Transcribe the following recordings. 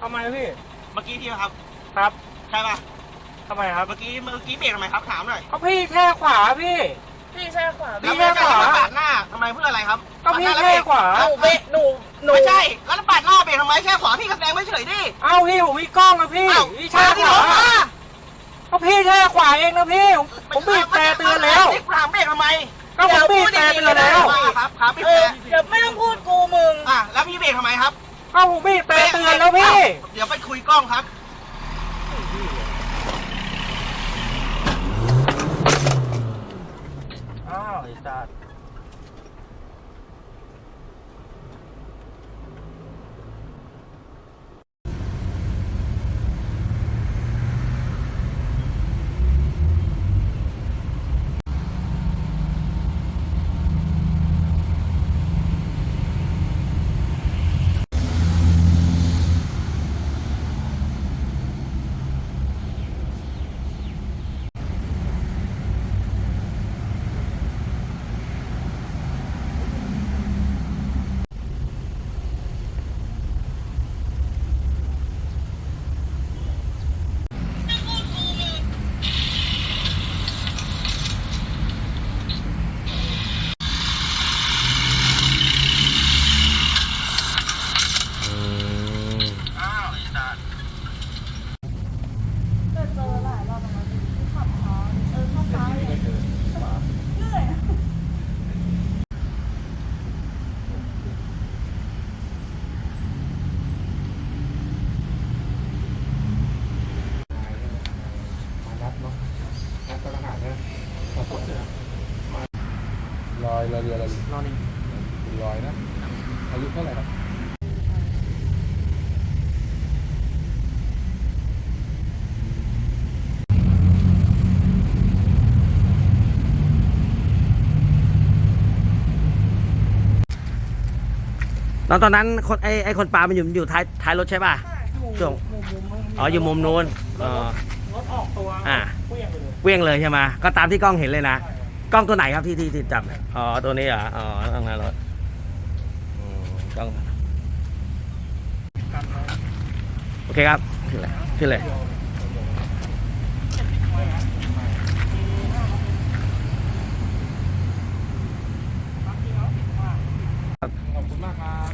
ป่ะครับทำไมพี่ เมื่อกี้พี่ป่ะครับ ครับใช่ป่ะทำไมครับ เมื่อกี้เมื่อกี้เบรกทำไมครับถามหน่อยก็พี่แค่ขวาพี่ พี่แช่ขวาพี่แล้วแค่ไม่ใช่ขวาปาดหน้าทำไมเพื่ออะไรครับก็พี่ปาดหน้าแค่ขวาแล้หนูเบะหนูหนูไม่ใช่ แล้วปาดหน้าเบรกทำไมแค่ขวาพี่ก็แซงไม่เฉยดิเอ้าพี่ผมมีกล้องนะพี่เอ้าพี่มาแช่ที่ขรวาถมาก็พี่แช่ขวาเองนะพี่ ผมผมบีบแต่เตือนแล้วนี่ถามเบรกทำไมก็ผมบีบแต่เตือนแล้วว่าครับครับพี่เอแพอเดี๋ยวไม่ต้องพูดกูมึง อะแล้วพี่เบรกทำไมครับ ก็ผมบีบแต่เตือนแล้วพี่เอ้าเดี๋ยวไปคุยกล้องครับ อ้าวไอ้สัสอ้าวไอ้สัส เจอหลายรอบแล้วที่ขับช้าเออเข้าซ้ายเหนื่อย มานัดเนาะนัดก็ทหารนะขอโทษนะลอยลอยเรือลอย นอนนี่ ลอยนะ อายุเท่า ไหร่ครับแล้วตอนนั้นคนไอไอคนปลามันอยู่อยู่ท้ายท้ายรถใช่ป่ะช่วงมุมมุมมุมอ๋ออยู่มุมนู้นอ๋อรถออกตัวอ่าเปรี้ยงไปเลยเวียงเลยใช่ไหมก็ตามที่กล้องเห็นเลยนะ กล้องตัวไหนครับที่ที่ที่จับเนี่ยอ๋อตัวนี้เหรออ๋อตั้งหน้ารถอื้องโอเคครับขึ้นเลยขึ้นเลยขอบคุณมากครับ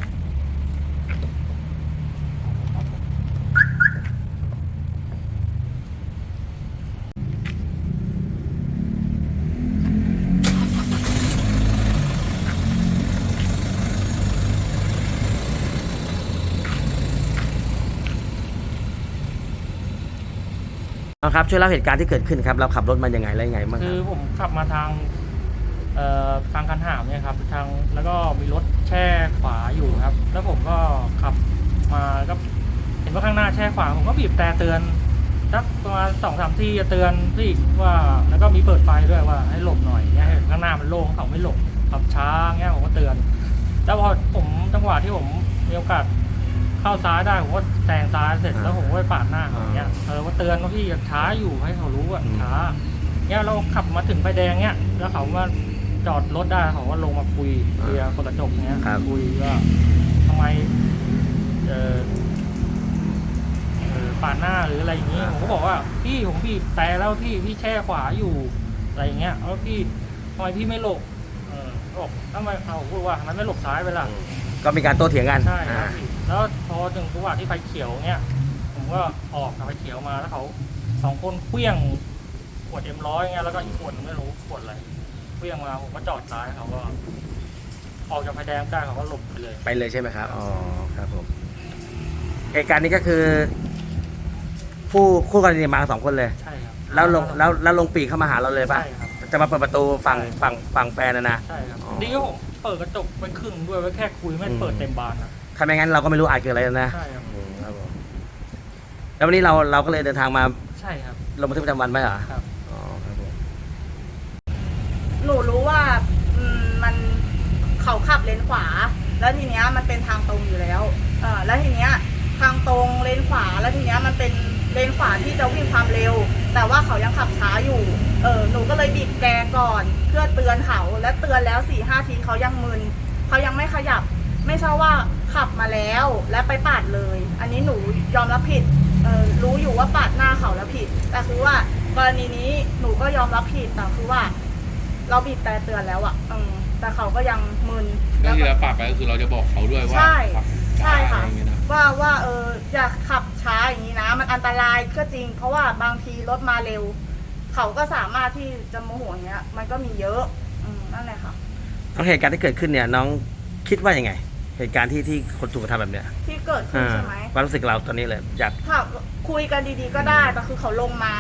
น้องครับช่วยเล่าเหตุการณ์ที่เกิดขึ้นครับเราขับรถมายังไงอะไรยังไงบ้างคคืรัอผมขับมาทางเอ่อทางคันหามเนี่ยครับทางแล้วก็มีรถแช่ขวาอยู่ครับ แล้วผมก็ขับมาก็เห็นว่าข้างหน้าแช่ขวาผมก็บีบแต่เตือนสักประมาณสองสามทีจะเตือนที่ว่าแล้วก็มีเปิดไฟด้วยว่าให้หลบหน่อยเงี้ยเห็นข้างหน้ามันโล่งเขาไม่หลบขับช้าเงี้ยผมก็เตือน แล้วพอผมจังหวะที่ผมมีโอกาส เข้าซ้ายได้ผมก็แซงซ้ายเสร็จแล้วผมก็ไปปาดหน้าเขาอย่างเงี้ยเออว่าเตือนว่าพี่อย่าช้าอยู่ให้เขารู้ว่าช้าเนี่ยเราขับมาถึงไฟแดงเนี่ยแล้วเขามาจอดรถได้เขาก็ลงมาคุยเคลียร์เปิดกระจกเนี้ยครับคุยว่าทำไมเออเออปาดหน้าหรืออะไรอย่างนี้ผมก็บอกว่าพี่ผมบีบแต่แล้วพี่พี่แช่ขวาอยู่อะไรอย่างเงี้ยแล้วพี่ทำไมพี่ไม่หลบเออบอกทำไมเขาพูดว่าทำไมไม่หลบซ้ายไปล่ะ ก็มีการโต้เถียงกันใช่คอ่ารับพี่แล้วพอถึงจังหวะที่ไฟเขียวเนี่ย ผมก็ออกกับไฟเขียวมาแล้วเขาสองคนเคลี้ยงขวดเอ็มร้อยเงี้ยแล้วก็อีกขวดหนึ่งไม่รู้ขวดอะไรเคลี้ยงมาผมก็จอดซ้ายเขาก็ ออกจากไฟแดงได้เขาก็หลบไปเลย ไปเลยใช่ไหมครับอ๋อครับผมเหตุการณ์นี้ก็คือ ผู้คู่กรณีมากันสองคนเลย ใช่ครับแล้วลงแล้วแล้วลงปีกเข้ามาหาเราเลยป่ะใช่ครับ จะมาเปิดประตูฝั่งฝั่งฝั่งแฟนนะนะ ใช่ครับอ๋อ ดีก็ผม เปิดกระจกไปครึ่งด้วยไว้แค่คุยไม่อืมเปิดเต็มบานนะถ้าไม่งั้นเราก็ไม่รู้อาจเกิดอะไรนะใช่ครับอืมครับผมแล้ววันนี้เราเราก็เลยเดินทางมาใช่ครับ ลงบันทึกประจำวันไหมเหรอครับ อ๋อครับผมหนูรู้ว่าอืมมันเขาขับเลนขวา แล้วทีเนี้ยมันเป็นทางตรงอยู่แล้ว เออแล้วทีเนี้ยทางตรงเลนขวาแล้วทีเนี้ยมันเป็น เลนขวาที่จะวิ่งความเร็ว แต่ว่าเขายังขับช้าอยู่ เออหนูก็เลยบีบแกก่อน เพื่อเตือนเขา และเตือนแล้วสี่ห้าทีเขายังมึนเขายังไม่ขยับ ไม่ใช่ว่าขับมาแล้วและไปปาดเลย อันนี้หนูยอมรับผิดเออรู้อยู่ว่าปาดหน้าเขาแล้วผิด แต่คือว่ากรณีนี้หนูก็ยอมรับผิดแต่คือว่า เราบีบแต่เตือนแล้วอะเออแต่เขาก็ยังมึนก็แล้วคือก็เราปรับไปก็คือเราจะบอกเขาด้วยว่าใช่ ขับใช่ช้าค่ะ อะไรอย่างเงี้ยนะ ว่าว่าเอออย่าขับ ช้าอย่างนี้นะ มันอันตรายก็จริง เพราะว่าบางทีรถมาเร็ว เขาก็สามารถที่จะโมโหอย่างเงี้ย มันก็มีเยอะอืมนั่นแหละค่ะ แล้วเหตุการณ์ที่เกิดขึ้นเนี่ยน้องคิดว่ายังไง เหตุการณ์ที่ที่คนถูกกระทำแบบเนี้ยที่เกิดขึ้นอ่าใช่ไหม ความรู้สึกเราตอนนี้เลยอยาก ค่ะคุยกันดีๆก็ได้แต่คือเขาลงมา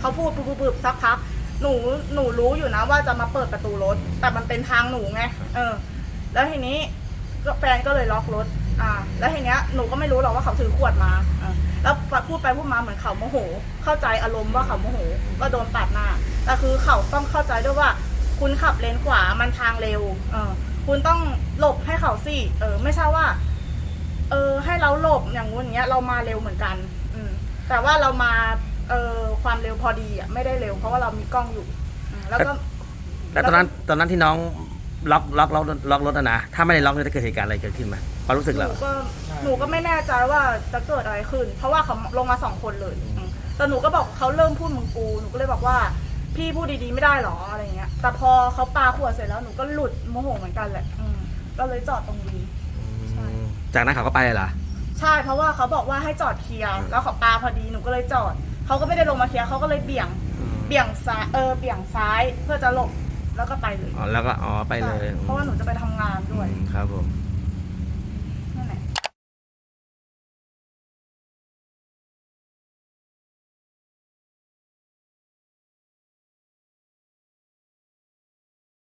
เขาพูดปุ๊บๆสักพักหนูหนูรู้อยู่นะว่าจะมาเปิดประตูรถ แต่มันเป็นทางหนูไงเออ แล้วทีนี้ก็แฟนก็เลยล็อกรถ อ่า แล้วทีเนี้ยหนูก็ไม่รู้หรอกว่าเขาถือขวดมาอ่าแล้วพูดไปพูดมาเหมือนเขาโมโห เข้าใจอารมณ์ว่าเขาโมโหว่าโดนปาดหน้าแต่คือเขาต้องเข้าใจด้วยว่า คุณขับเลนขวามันทางเร็ว เออ คุณต้องหลบให้เขาสิเออ ไม่ใช่ว่า เออ ให้เราหลบอย่างงู้นอย่างเงี้ย เรามาเร็วเหมือนกัน อืม แต่ว่าเรามา เออความเร็วพอดีอะไม่ได้เร็ว เพราะว่าเรามีกล้องอยู่อืมแล้วก็ แล้วตอนนั้นตอนนั้นที่น้องล็อกล็อกล็อกล็อกรถอะนะถ้าไม่ได้ล็อกเนี่ยจะเกิดเหตุการณ์อะไรเกิดขึ้นไหม ความรู้สึกหเรานูก็หนูก็ไม่แน่ใจว่าจะเกิดอะไรขึ้น เพราะว่าเขาลงมาสองคนเลยอืมแต่หนูก็บอกเขาเริ่มพูดมึงกูหนูก็เลยบอกว่า พี่พูดดีๆไม่ได้หรออะไรเงี้ย แต่พอเขาปาขวดเสร็จแล้วหนูก็หลุดโมโหเหมือนกันแหละอืมก็เลยจอดตรงนี้ ใช่ จากนั้นเขาก็ไปเลยเหรอ ใช่เพราะว่าเขาบอกว่าให้จอดเคลียร์แล้วเขาปาพอดีหนูก็เลยจอดเขาก็ไม่ได้ลงมาเคลียร์เขาก็เลยเบี่ยงเบี่ยงซ้ายเออเบี่ยงซ้ายเพื่อจะหลบแล้วก็ไปเลยอ๋อ แล้วก็ อ๋อ ไปเลยใช่เพราะว่าหนูจะไปทำงานด้วย อืมครับผม นั่นแหละ